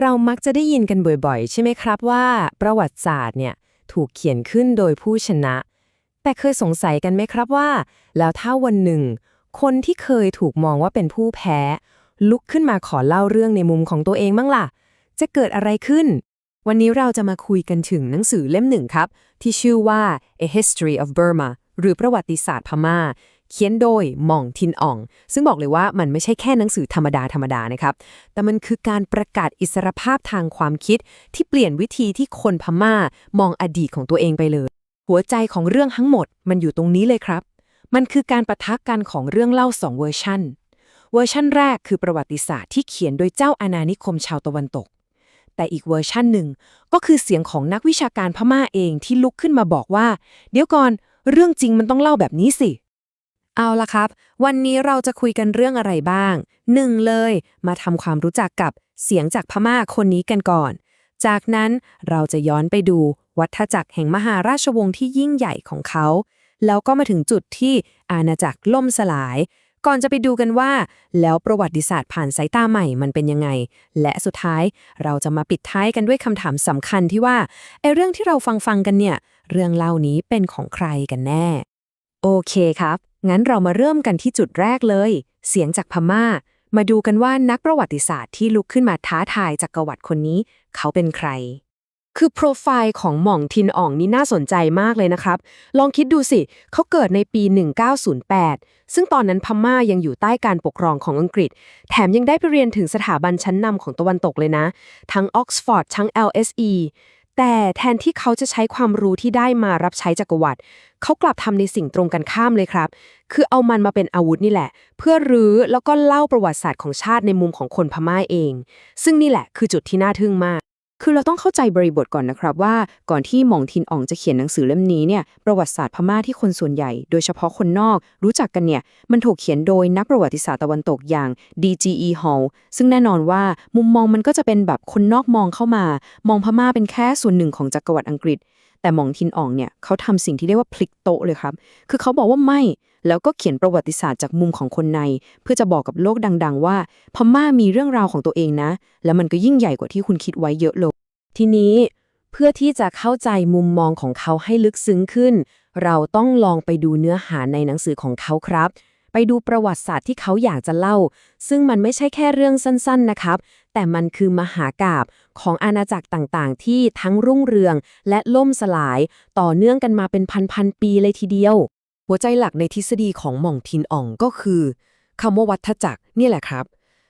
เรามักจะได้ยินกันบ่อยๆ ใช่ไหมครับว่า ประวัติศาสตร์เนี่ยถูกเขียนขึ้นโดยผู้ชนะ แต่เคยสงสัยกันไหมครับว่า แล้วถ้าวันหนึ่ง คนที่เคยถูกมองว่าเป็นผู้แพ้ ลุกขึ้นมาขอเล่าเรื่องในมุมของตัวเองบ้างล่ะ จะเกิดอะไรขึ้น วันนี้เราจะมาคุยกันถึงหนังสือเล่มหนึ่งครับ ที่ชื่อว่า A History of Burma หรือประวัติศาสตร์พม่า เขียนโดยหม่องทินอ่อง ซึ่งบอกเลยว่ามันไม่ใช่แค่หนังสือธรรมดาธรรมดานะครับ แต่มันคือการประกาศอิสรภาพทางความคิดที่เปลี่ยนวิธีที่คนพม่ามองอดีตของตัวเองไปเลย หัวใจของเรื่องทั้งหมดมันอยู่ตรงนี้เลยครับ มันคือการประทักกันของเรื่องเล่าสองเวอร์ชันเวอร์ชันแรกคือประวัติศาสตร์ที่เขียนโดยเจ้าอาณานิคมชาวตะวันตก แต่อีกเวอร์ชันหนึ่งก็คือเสียงของนักวิชาการพม่าเองที่ลุกขึ้นมาบอกว่า เดี๋ยวก่อนเรื่องจริงมันต้องเล่าแบบนี้สิ เอาละครับ วันนี้เราจะคุยกันเรื่องอะไรบ้างหนึ่งเลย มาทำความรู้จักกับเสียงจากพม่าคนนี้กันก่อน จากนั้นเราจะย้อนไปดูวัฏจักรแห่งมหาราชวงศ์ที่ยิ่งใหญ่ของเขา แล้วก็มาถึงจุดที่อาณาจักรล่มสลาย ก่อนจะไปดูกันว่า แล้วประวัติศาสตร์ผ่านสายตาใหม่มันเป็นยังไง และสุดท้ายเราจะมาปิดท้ายกันด้วยคำถามสำคัญที่ว่าไอ้เรื่องที่เราฟังฟังกันเนี่ย เรื่องเล่านี้เป็นของใครกันแน่ โอเคครับ งั้นเรามาเริ่มกันที่จุดแรกเลย เสียงจากพม่า มาดูกันว่านักประวัติศาสตร์ที่ลุกขึ้นมาท้าทายจักรวรรดิคนนี้ เขาเป็นใคร คือโปรไฟล์ของหม่องทินอ่องนี่น่าสนใจมากเลยนะครับ ลองคิดดูสิ เขาเกิดในปี 1908 ซึ่งตอนนั้นพม่ายังอยู่ใต้การปกครองของอังกฤษ แถมยังได้ไปเรียนถึงสถาบันชั้นนำของตะวันตกเลยนะ ทั้งออกซฟอร์ดทั้ง LSE แต่แทนที่เขาจะใช้ความรู้ที่ได้มารับใช้จักรวรรดิเขากลับทำในสิ่งตรงกันข้ามเลยครับ คือเอามันมาเป็นอาวุธนี่แหละ เพื่อรื้อแล้วก็เล่าประวัติศาสตร์ของชาติในมุมของคนพม่าเอง ซึ่งนี่แหละคือจุดที่น่าทึ่งมาก คือเราต้องเข้าใจบริบทก่อนนะครับว่า ก่อนที่หม่องทินอ่องจะเขียนหนังสือเล่มนี้เนี่ยประวัติศาสตร์พม่าที่คนส่วนใหญ่ โดยเฉพาะคนนอก รู้จักกันเนี่ยมันถูกเขียนโดยนักประวัติศาสตร์ตะวันตกอย่าง D.G.E. Hall ซึ่งแน่นอนว่ามุมมองมันก็จะเป็นแบบคนนอกมองเข้ามา มองพม่าเป็นแค่ส่วนหนึ่งของจักรวรรดิอังกฤษ แต่หม่องทินอ่องเนี่ยเขาทำสิ่งที่เรียกว่าพลิกโต๊ะเลยครับ คือเขาบอกว่าไม่ แล้วก็เขียนประวัติศาสตร์จากมุมของคนใน เพื่อจะบอกกับโลกดัง ๆ ว่า พม่ามีเรื่องราวของตัวเองนะ แล้วมันก็ยิ่งใหญ่กว่าที่คุณคิดไว้เยอะเลย ทีนี้เพื่อที่จะเข้าใจมุมมองของเขาให้ลึกซึ้งขึ้น เราต้องลองไปดูเนื้อหาในหนังสือของเขาครับ ไปดูประวัติศาสตร์ที่เขาอยากจะเล่า ซึ่งมันไม่ใช่แค่เรื่องสั้นๆนะครับ แต่มันคือมหากาบของอาณาจักรต่างๆ ที่ทั้งรุ่งเรืองและล่มสลาย ต่อเนื่องกันมาเป็นพันๆปีเลยทีเดียว หัวใจหลักในทฤษฎีของหม่องทินอ่องก็คือคำว่าวัฏจักรนี่แหละครับ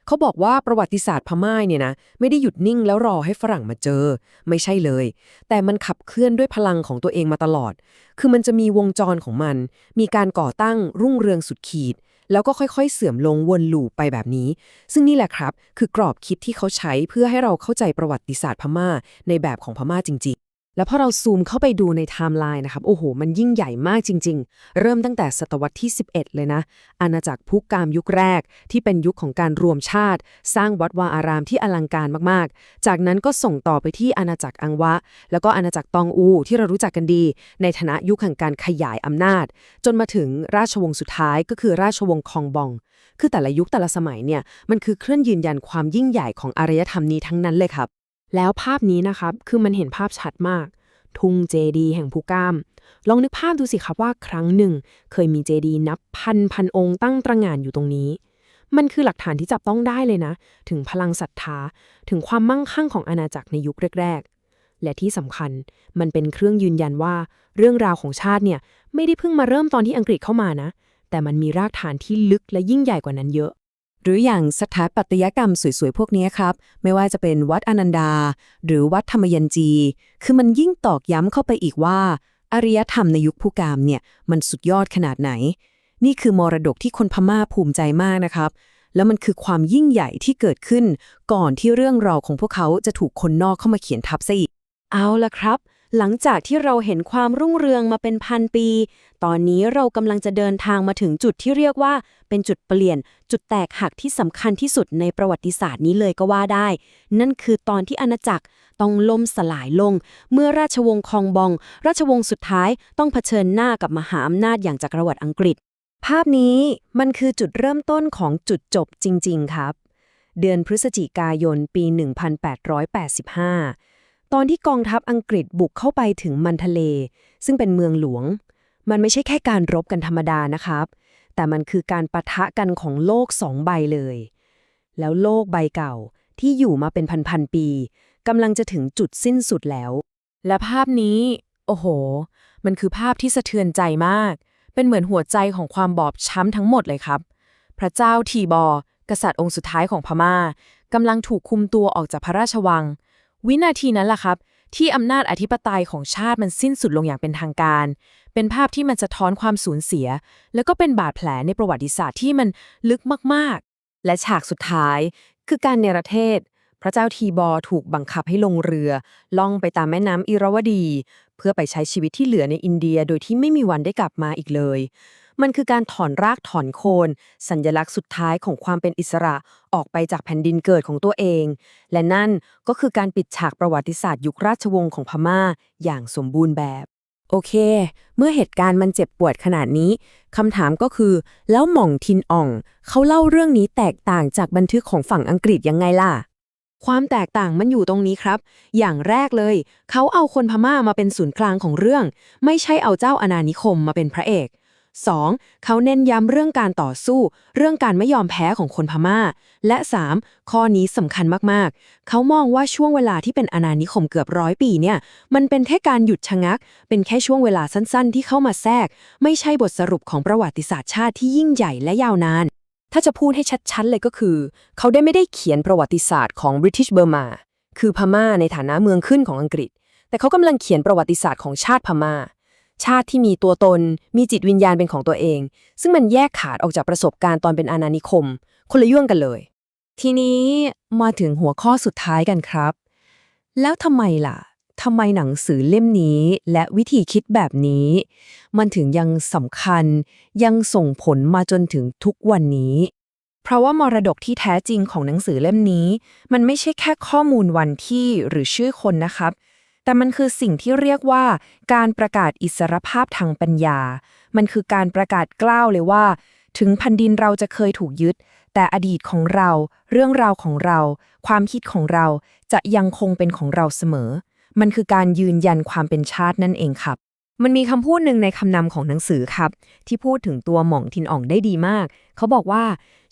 เขาบอกว่าประวัติศาสตร์พม่าเนี่ยนะไม่ได้หยุดนิ่งแล้วรอให้ฝรั่งมาเจอ ไม่ใช่เลย แต่มันขับเคลื่อนด้วยพลังของตัวเองมาตลอด คือมันจะมีวงจรของมัน มีการก่อตั้งรุ่งเรืองสุดขีด แล้วก็ค่อยๆ เสื่อมลงวนลูปไปแบบนี้ ซึ่งนี่แหละครับ คือกรอบคิดที่เขาใช้เพื่อให้เราเข้าใจประวัติศาสตร์พม่าในแบบของพม่าจริง ๆ แล้วพอเราซูมเข้าไปดูในไทม์ไลน์นะครับ โอ้โห มันยิ่งใหญ่มากจริง ๆ เริ่มตั้งแต่ศตวรรษที่ 11 เลยนะ อาณาจักรพุกามยุคแรก ที่เป็นยุคของการรวมชาติ สร้างวัดวาอารามที่อลังการมากๆ จากนั้นก็ส่งต่อไปที่อาณาจักรอังวะ แล้วก็อาณาจักรตองอูที่เรารู้จักกันดี ในฐานะยุคแห่งการขยายอำนาจ จนมาถึงราชวงศ์สุดท้ายก็คือราชวงศ์คองบอง คือแต่ละยุคแต่ละสมัยเนี่ยมันคือเครื่องยืนยันความยิ่งใหญ่ของอารยธรรมนี้ทั้งนั้นเลยครับ แล้วภาพนี้นะครับ คือมันเห็นภาพชัดมาก ทุ่งเจดีแห่งภูกาม ลองนึกภาพดูสิครับว่าครั้งหนึ่ง เคยมีเจดีนับพันพันองค์ตั้งตระหง่านอยู่ตรงนี้ มันคือหลักฐานที่จับต้องได้เลยนะ ถึงพลังศรัทธา ถึงความมั่งคั่งของอาณาจักรในยุคแรกๆ และที่สำคัญ มันเป็นเครื่องยืนยันว่า เรื่องราวของชาติเนี่ยไม่ได้เพิ่งมาเริ่มตอนที่อังกฤษเข้ามานะ แต่มันมีรากฐานที่ลึกและยิ่งใหญ่กว่านั้นเยอะ หรืออย่างสถาปัตยกรรมสวยๆ พวกนี้ครับ ไม่ว่าจะเป็นวัดอนันดา หรือวัดธรรมยันจี คือมันยิ่งตอกย้ำเข้าไปอีกว่า อารยธรรมในยุคผู้กามเนี่ยมันสุดยอดขนาดไหน นี่คือมรดกที่คนพม่าภูมิใจมากนะครับ แล้วมันคือความยิ่งใหญ่ที่เกิดขึ้น ก่อนที่เรื่องราวของพวกเขาจะถูกคนนอกเข้ามาเขียนทับซะอีก เอาละครับ หลังจากที่เราเห็นความรุ่งเรืองมาเป็นพันปี ตอนนี้เรากำลังจะเดินทางมาถึงจุดที่เรียกว่า เป็นจุดเปลี่ยน จุดแตกหักที่สำคัญที่สุดในประวัติศาสตร์นี้เลยก็ว่าได้ นั่นคือตอนที่อาณาจักรต้องล่มสลายลง เมื่อราชวงศ์คองบอง ราชวงศ์สุดท้ายต้องเผชิญหน้ากับมหาอำนาจอย่างจักรวรรดิอังกฤษ ภาพนี้มันคือจุดเริ่มต้นของจุดจบจริง ๆ ครับ เดือนพฤศจิกายนปี 1885 ตอนที่กองทัพอังกฤษบุกเข้าไปถึงมันทะเล ซึ่งเป็นเมืองหลวง มันไม่ใช่แค่การรบกันธรรมดานะครับ แต่มันคือการปะทะกันของโลกสองใบเลย แล้วโลกใบเก่าที่อยู่มาเป็นพันๆปีกำลังจะถึงจุดสิ้นสุดแล้ว และภาพนี้ โอ้โห มันคือภาพที่สะเทือนใจมาก เป็นเหมือนหัวใจของความบอบช้ำทั้งหมดเลยครับ พระเจ้าทีบอ กษัตริย์องค์สุดท้ายของพม่ากำลังถูกคุมตัวออกจากพระราชวัง วินาทีนั้นล่ะครับ ที่อำนาจอธิปไตยของชาติมันสิ้นสุดลงอย่างเป็นทางการ เป็นภาพที่มันสะท้อนความสูญเสีย แล้วก็เป็นบาดแผลในประวัติศาสตร์ที่มันลึกมากๆ และฉากสุดท้าย คือการเนรเทศ พระเจ้าทีบอถูกบังคับให้ลงเรือ ล่องไปตามแม่น้ำอิราวดี เพื่อไปใช้ชีวิตที่เหลือในอินเดียโดยที่ไม่มีวันได้กลับมาอีกเลย มันคือการถอนรากถอนโคน สัญลักษณ์สุดท้ายของความเป็นอิสระออกไปจากแผ่นดินเกิดของตัวเอง และนั่นก็คือการปิดฉากประวัติศาสตร์ยุคราชวงศ์ของพม่า อย่างสมบูรณ์แบบ โอเค เมื่อเหตุการณ์มันเจ็บปวดขนาดนี้คำถามก็คือ แล้วหม่องทินอ่อง เขาเล่าเรื่องนี้แตกต่างจากบันทึกของฝั่งอังกฤษยังไงล่ะความแตกต่างมันอยู่ตรงนี้ครับ อย่างแรกเลย เขาเอาคนพม่ามาเป็นศูนย์กลางของเรื่อง ไม่ใช่เอาเจ้าอาณานิคมมาเป็นพระเอก 2. เขาเน้นย้ำเรื่องการต่อสู้ เรื่องการไม่ยอมแพ้ของคนพม่า และ 3. ข้อนี้สำคัญมากๆ เขามองว่าช่วงเวลาที่เป็นอาณานิคมเกือบร้อยปีเนี่ย มันเป็นแค่การหยุดชะงัก เป็นแค่ช่วงเวลาสั้นๆ ที่เข้ามาแทรก ไม่ใช่บทสรุปของประวัติศาสตร์ชาติที่ยิ่งใหญ่และยาวนาน ถ้าจะพูดให้ชัดๆเลยก็คือ เขาได้ไม่ได้เขียนประวัติศาสตร์ของ British Burma คือพม่าในฐานะเมืองขึ้นของอังกฤษ แต่เขากำลังเขียนประวัติศาสตร์ของชาติพม่า ชาติที่มีตัวตน มีจิตวิญญาณเป็นของตัวเอง ซึ่งมันแยกขาดออกจากประสบการณ์ตอนเป็นอาณานิคม คนละย่วงกันเลย ทีนี้มาถึงหัวข้อสุดท้ายกันครับ แล้วทำไมล่ะทำไมหนังสือเล่มนี้และวิธีคิดแบบนี้ มันถึงยังสำคัญ ยังส่งผลมาจนถึงทุกวันนี้ เพราะว่ามรดกที่แท้จริงของหนังสือเล่มนี้ มันไม่ใช่แค่ข้อมูลวันที่หรือชื่อคนนะครับ แต่มันคือสิ่งที่เรียกว่า การประกาศอิสรภาพทางปัญญา มันคือการประกาศกล้าวเลยว่า ถึงแผ่นดินเราจะเคยถูกยึด แต่อดีตของเรา เรื่องราวของเรา ความคิดของเราจะยังคงเป็นของเราเสมอ มันคือการยืนยันความเป็นชาตินั่นเองครับ มันมีคำพูดหนึ่งในคำนำของหนังสือครับ ที่พูดถึงตัวหม่องทินอ่องได้ดีมาก เขาบอกว่า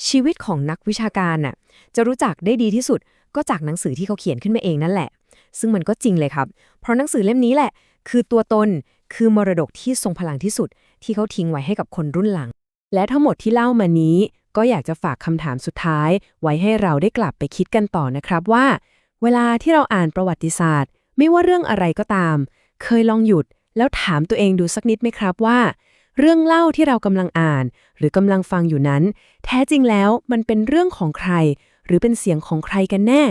ชีวิตของนักวิชาการน่ะจะรู้จักได้ดีที่สุดก็จากหนังสือที่เขาเขียนขึ้นมาเองนั่นแหละ ซึ่งมันก็จริงเลยครับ เพราะหนังสือเล่มนี้แหละ คือตัวตนคือมรดกที่ทรงพลังที่สุด ที่เขาทิ้งไว้ให้กับคนรุ่นหลัง และทั้งหมดที่เล่ามานี้ ก็อยากจะฝากคำถามสุดท้าย ไว้ให้เราได้กลับไปคิดกันต่อนะครับว่า เวลาที่เราอ่านประวัติศาสตร์ ไม่ว่าเรื่องอะไรก็ตาม เคยลองหยุด แล้วถามตัวเองดูสักนิดไหมครับว่า เรื่องเล่าที่เรากำลังอ่าน หรือกำลังฟังอยู่นั้น แท้จริงแล้วมันเป็นเรื่องของใคร หรือเป็นเสียงของใครกันแน่